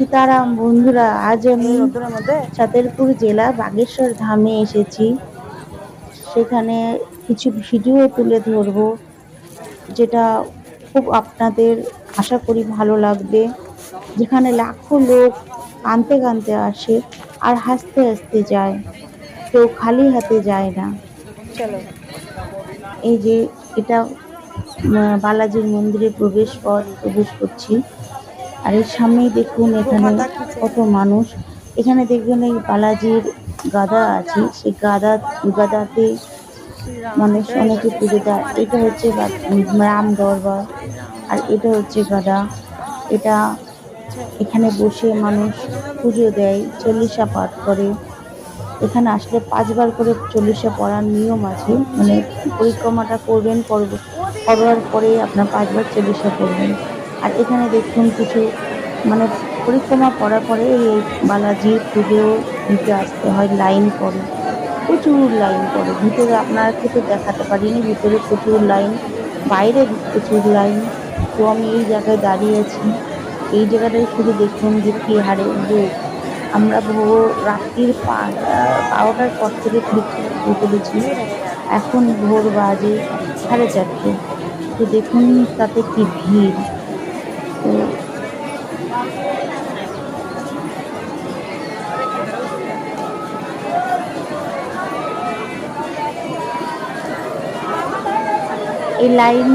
সীতারাম বন্ধুরা আজ আমি ছাতরপুর জেলা বাগেশ্বর ধামে এসেছি। সেখানে কিছু ভিডিও তুলে ধরবো যেটা খুব আপনাদের আশা করি ভালো লাগবে। যেখানে লাখো লোক কানতে কানতে আসে আর হাসতে হাসতে যায়। কেউ খালি হাতে যায় না। চলো। এই যে এটা বালাজির মন্দিরে প্রবেশ পথ প্রবেশ করছি। আর এর সামনেই দেখুন এখানে কত মানুষ। এখানে দেখবেন এই বালাজির গাদা আছে। সেই গাদা গাদাতে মানুষ অনেকে পুজো দেয়। এটা হচ্ছে রাম দরবার। আর এটা হচ্ছে গাদা এটা এখানে বসে মানুষ পুজো দেয় চল্লিশা পাঠ করে। এখানে আসলে পাঁচবার করে চল্লিশা পড়ার নিয়ম আছে। মানে পরিক্রমাটা করবেন করব করবার পরে আপনার পাঁচবার চল্লিশা করবেন আর এখানে দেখুন কিছু মানে পরিক্রমা করার পরে এই বালাজির পুজো দিতে আসতে হয় লাইন করে প্রচুর লাইন করে ভিতরে আপনার খেতে দেখাতে পারিনি ভিতরে প্রচুর লাইন বাইরে প্রচুর লাইন। তো আমি এই জায়গায় দাঁড়িয়ে আছি। এই জায়গাটায় শুধু দেখুন যে কি হারে লোক আমরা ভোর রাত্রির পা- আহ, বারোটার পর থেকে ঢুকে তুলেছি এখন ভোর বাজে সাড়ে চারটে। তো দেখুন তাতে কি ভিড়। এই লাইন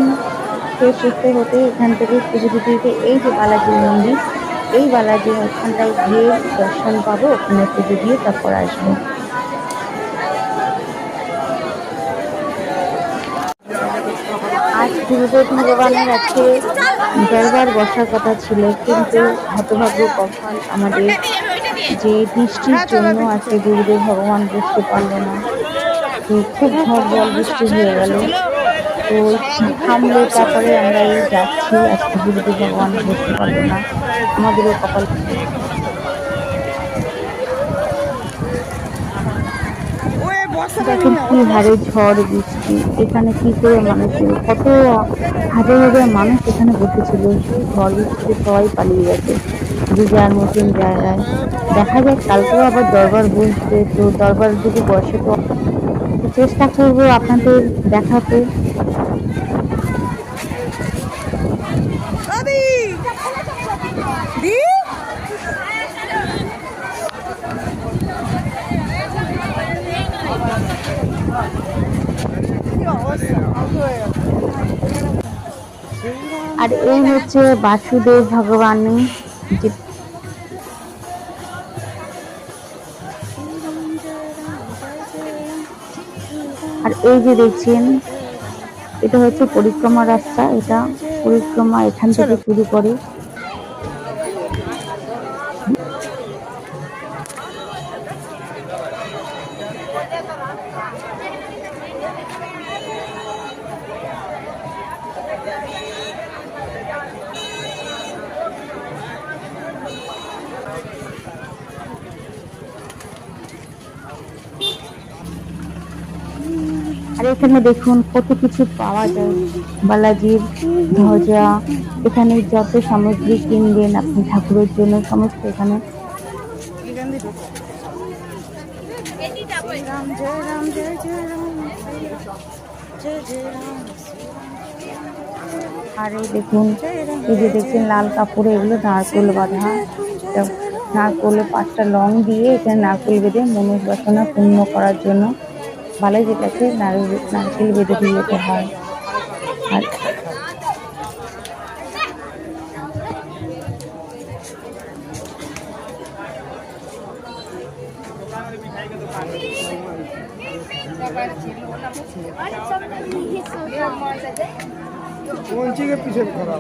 শেষ হতে হতে এখান থেকে পুজো দিতে এই যে বালাজি মন্দির, এই বালাজি ওখানটায় গিয়ে দর্শন পাবো, ওখানে পুজো দিয়ে তারপর আসব। আজ গুরুদেব ভগবানের আছে দরবার বসার কথা ছিল, কিন্তু হতভাগ্য কখন আমাদের যে বৃষ্টির জন্য আজকে গুরুদেব ভগবান বুঝতে পারল না। তো খুব ঝড় বৃষ্টি হয়ে গেল। তো থামলে তারপরে আমরা এই যাচ্ছি, আজকে গুরুদেব ভগবান বুঝতে পারল না। আমাদেরও কপাল দেখেন, কি হারে ঝড়, বৃষ্টি, এখানে কি করে মানুষের কত হাজার হাজার মানুষ এখানে বসেছিল। ঝড় বৃষ্টিতে সবাই পালিয়ে গেছে। যে যার মতন জায়গায়। দেখা যাক কালকেও আবার দরবার বসবে। তো দরবার যদি বসে তো চেষ্টা করব আপনাদের দেখাতে। আর এই হচ্ছে বাসুদেব ভগবান যে আর এই যে দেখছেন এটা হচ্ছে পরিক্রমা রাস্তা এটা পরিক্রমা এখান থেকে শুরু করে। আর এখানে দেখুন কত কিছু পাওয়া যায়। বালাজির ধ্বজা, এখানে যত সামগ্রী কিনবেন আপনি ঠাকুরের জন্য, সমস্ত এখানে। আর এই দেখুন, এই যে দেখছেন লাল কাপড়ে এগুলো নারকোল বাঁধা। নারকোলে পাঁচটা লং দিয়ে এখানে নারকেল বেঁধে মনুষ বাসনা পূর্ণ করার জন্য ভালোই যেটাতে নারকেল বেঁধে দিয়ে যেতে হয়। আর কোন চিজে পিছন করা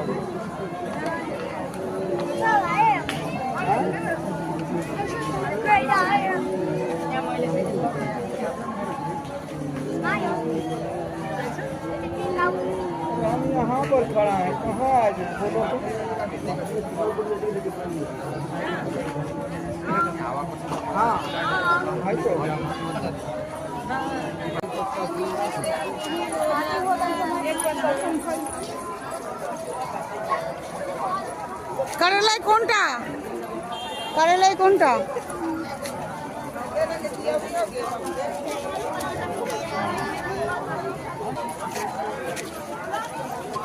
কারেলাই কোনটা? কারেলাই কোনটা?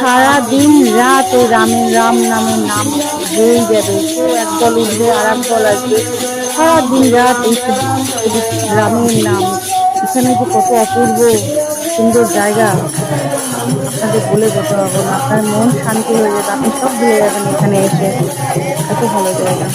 সারাদিন রাত ও রামের রাম নামের নাম বই যাবে। কেউ একদল উঠবে আর কল আসবে। সারাদিন রাত এই রামের নাম। এখানে যে কত অপূর্ব সুন্দর জায়গা। আপনাদের বলে যেতে হবে না আপনার মন শান্তি হয়ে যাবে, আপনি সব ভুলে যাবেন এখানে এসে। এত ভালো জায়গা।